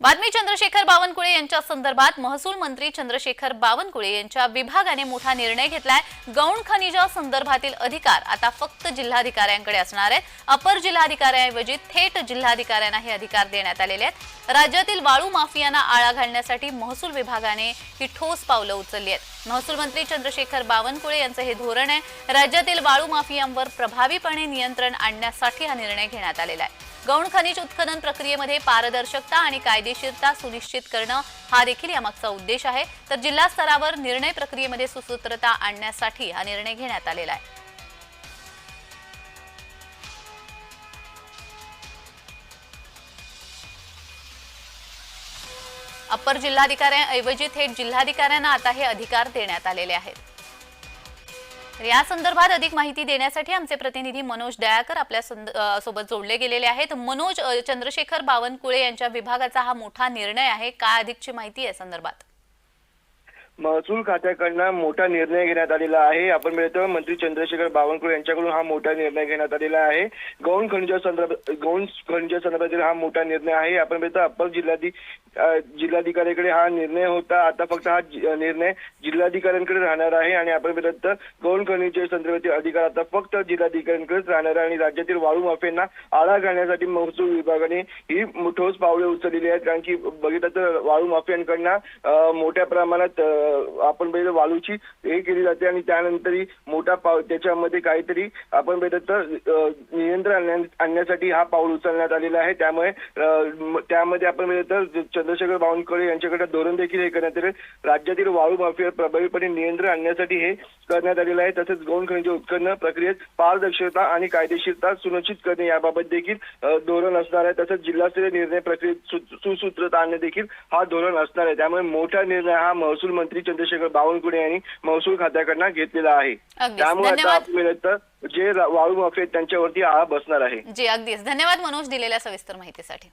बातमी चंद्रशेखर बावनकुळे यांच्या संदर्भात महसूल मंत्री चंद्रशेखर बावनकुळे यांच्या विभागाने मोठा निर्णय घेतलाय. गौण खनिजा संदर्भातील अधिकार आता फक्त जिल्हाधिकाऱ्यांकडे असणार आहेत. अपर जिल्हाधिकाऱ्यांऐवजी थेट जिल्हाधिकाऱ्यांना हे अधिकार देण्यात आलेले आहेत. राज्यातील वाळू माफियांना आळा घालण्यासाठी महसूल विभागाने ही ठोस पावलं उचलली आहेत. महसूल मंत्री चंद्रशेखर बावनकुळे यांचं हे धोरण आहे. राज्यातील वाळू माफियांवर प्रभावीपणे नियंत्रण आणण्यासाठी हा निर्णय घेण्यात आलेला आहे. गौण खनिज उत्खनन प्रक्रियेमध्ये पारदर्शकता आणि कायदेशीरता सुनिश्चित करणं हा देखील यामागचा उद्देश आहे. तर जिल्हा स्तरावर निर्णय प्रक्रियेमध्ये सुसूत्रता आणण्यासाठी हा निर्णय घेण्यात आलेला आहे. अप्पर जिल्हाधिकाऱ्यांऐवजी थेट जिल्हाधिकाऱ्यांना आता हे अधिकार देण्यात आलेले आहेत. या संदर्भात अधिक माहिती देण्यासाठी आमचे प्रतिनिधी मनोज दयाकर आपल्या संद- सोबत जोडले गेलेले आहेत. मनोज चंद्रशेखर बावनकुळे यांच्या विभागाचा हा मोठा निर्णय आहे. काय अधिकची माहिती आहे संदर्भात? महसूल खात्याकडनं मोठा निर्णय घेण्यात आलेला आहे. आपण मिळतो मंत्री चंद्रशेखर बावनकुळे यांच्याकडून हा मोठा निर्णय घेण्यात आलेला आहे. गौण खनिजा संदर्भ गौण खनिजा संदर्भातील हा मोठा निर्णय आहे. आपण मिळतो अप्पर जिल्हाधि जिल्हाधिकाऱ्यांकडे जिल्हाधिकाऱ्याकडे हा निर्णय होता. आता फक्त हा जि- निर्णय जिल्हाधिकाऱ्यांकडे राहणार आहे आणि आपण मिळतो गौण खनिजा संदर्भातील अधिकार आता फक्त जिल्हाधिकाऱ्यांकडेच राहणार आहे आणि राज्यातील वाळू माफियांना आळा घालण्यासाठी महसूल विभागाने ही ठोस पावले उचललेली आहेत. कारण की बघितलं तर वाळू माफियांकडनं मोठ्या प्रमाणात आपण बघितलं वाळूची हे केली जाते आणि त्यानंतरही मोठा पाव त्याच्यामध्ये काहीतरी आपण बघितलं तर नियंत्रण आणण्या- आणण्यासाठी हा पाऊल उचलण्यात आलेला आहे. त्यामुळे त्यामध्ये आपण बघितलं तर चंद्रशेखर बावनकुळे यांच्याकडे धोरण देखील हे करण्यात आले राज्यातील वाळू माफियावर प्रभावीपणे नियंत्रण आणण्यासाठी हे करण्यात आलेलं आहे. तसेच गौण खनिज उत्खनन प्रक्रियेत पारदर्शकता आणि कायदेशीरता सुनिश्चित करणे याबाबत देखील धोरण असणार आहे. तसंच जिल्हास्तरीय निर्णय प्रक्रियेत सु- सुसूत्रता आणणे देखील हा धोरण असणार आहे. त्यामुळे मोठा निर्णय हा महसूल मंत्री चंद्रशेखर बावनकुळे यांनी महसूल खात्याकडनं घेतलेला आहे. त्यामुळे आता तर जे वाळू आहेत त्यांच्यावरती आळा बसणार आहे. जी अगदीच. धन्यवाद मनोज दिलेल्या सविस्तर माहितीसाठी.